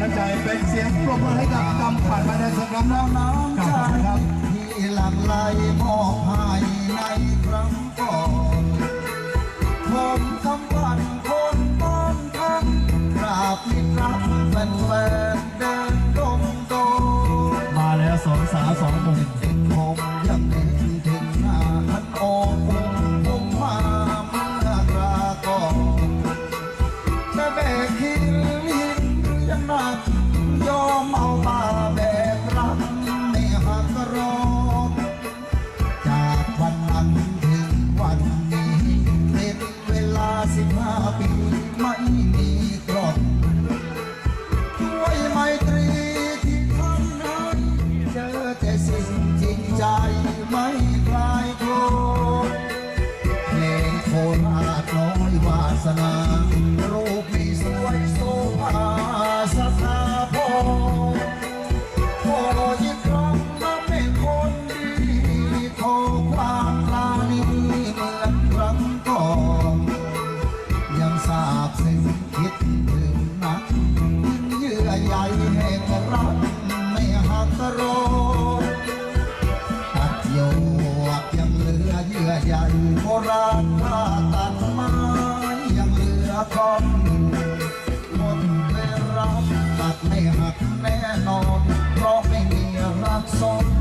น้ำใจเป็นเสียงปรบมือให้กับกำขวัญมาในสกรน้องน้องน้ำใจครับที่หลั่งไหลมอบให้ในครั้งก่อนผมคำวันคนบ้านทันกราบมิตรรักแฟนๆเดินดงโตมาแล้วสองสาวสองหนุ่มผมยังเห็นถึงหน้าท่านโอ้ผมผมมาเมื่อกราก่อนแต่แบกหินหิน ยังหนักยอมเอามาแบกรักไม่หักรอจากวันนั้นถึงวันนี้เป็นเวลาสิบห้าปีไม่มีกรอบด้วยไมตรีที่ท่านให้เจอแต่สิ่งจริงใจไม่คลายโกร ใหญ่ใยแห่งรักไม่หักโรตัดโยกยังเหลือเยื่อใยโบราณผ้าตัดไม้ยังเหลือคอนหมดเวลาตัดไม่หักแน่นอนเพราะไม่มีรักซ้อน